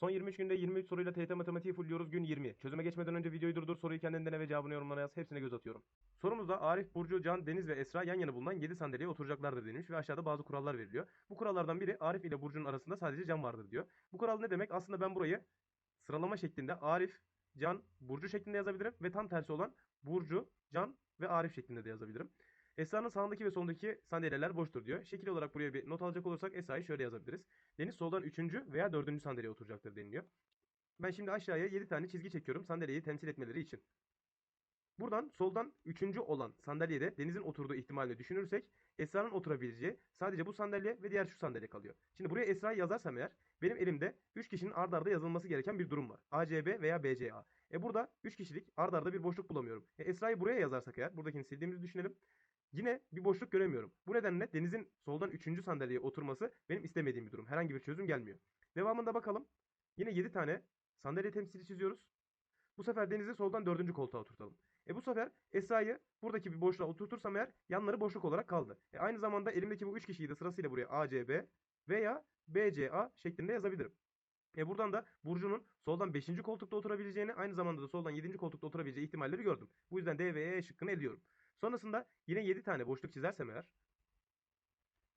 Son 23 günde 23 soruyla TYT matematiği fullliyoruz gün 20. Çözüme geçmeden önce videoyu durdur, soruyu kendin dene ve cevabını yorumlara yaz. Hepsine göz atıyorum. Sorumuzda Arif, Burcu, Can, Deniz ve Esra yan yana bulunan 7 sandalyeye oturacaklardır denilmiş ve aşağıda bazı kurallar veriliyor. Bu kurallardan biri Arif ile Burcu'nun arasında sadece Can vardır diyor. Bu kural ne demek? Aslında ben burayı sıralama şeklinde Arif, Can, Burcu şeklinde yazabilirim ve tam tersi olan Burcu, Can ve Arif şeklinde de yazabilirim. Esra'nın sağındaki ve solundaki sandalyeler boştur diyor. Şekil olarak buraya bir not alacak olursak Esra'yı şöyle yazabiliriz. Deniz soldan 3. veya 4. sandalyeye oturacaktır deniliyor. Ben şimdi aşağıya 7 tane çizgi çekiyorum sandalyeyi temsil etmeleri için. Buradan soldan 3. olan sandalyede Deniz'in oturduğu ihtimalini düşünürsek Esra'nın oturabileceği sadece bu sandalye ve diğer şu sandalye kalıyor. Şimdi buraya Esra'yı yazarsam eğer benim elimde 3 kişinin ard arda yazılması gereken bir durum var. ACB veya BCA. E burada 3 kişilik ard arda bir boşluk bulamıyorum. E Esra'yı buraya yazarsak eğer buradakini sildiğimizi düşünelim. Yine bir boşluk göremiyorum. Bu nedenle Deniz'in soldan 3. sandalyeye oturması benim istemediğim bir durum. Herhangi bir çözüm gelmiyor. Devamında bakalım. Yine 7 tane sandalye temsili çiziyoruz. Bu sefer Deniz'i soldan 4. koltuğa oturtalım. E bu sefer Esra'yı buradaki bir boşluğa oturtursam eğer yanları boşluk olarak kaldı. E aynı zamanda elimdeki bu 3 kişiyi de sırasıyla buraya ACB veya BCA şeklinde yazabilirim. E buradan da Burcu'nun soldan 5. koltukta oturabileceğini aynı zamanda da soldan 7. koltukta oturabileceği ihtimalleri gördüm. Bu yüzden D ve E şıkkını eliyorum. Sonrasında yine 7 tane boşluk çizersem eğer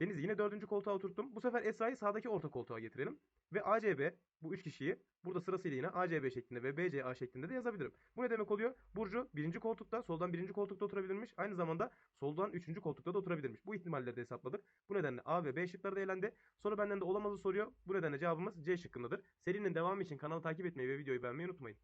Deniz'i yine 4. koltuğa oturttum. Bu sefer Esra'yı sağdaki orta koltuğa getirelim. Ve ACB bu 3 kişiyi burada sırasıyla yine ACB şeklinde ve BCA şeklinde de yazabilirim. Bu ne demek oluyor? Burcu 1. koltukta, soldan 1. koltukta oturabilirmiş. Aynı zamanda soldan 3. koltukta da oturabilirmiş. Bu ihtimalleri de hesapladık. Bu nedenle A ve B şıkları da elendi. Soru benden de olamazı soruyor. Bu nedenle cevabımız C şıkkındadır. Serinin devamı için kanalı takip etmeyi ve videoyu beğenmeyi unutmayın.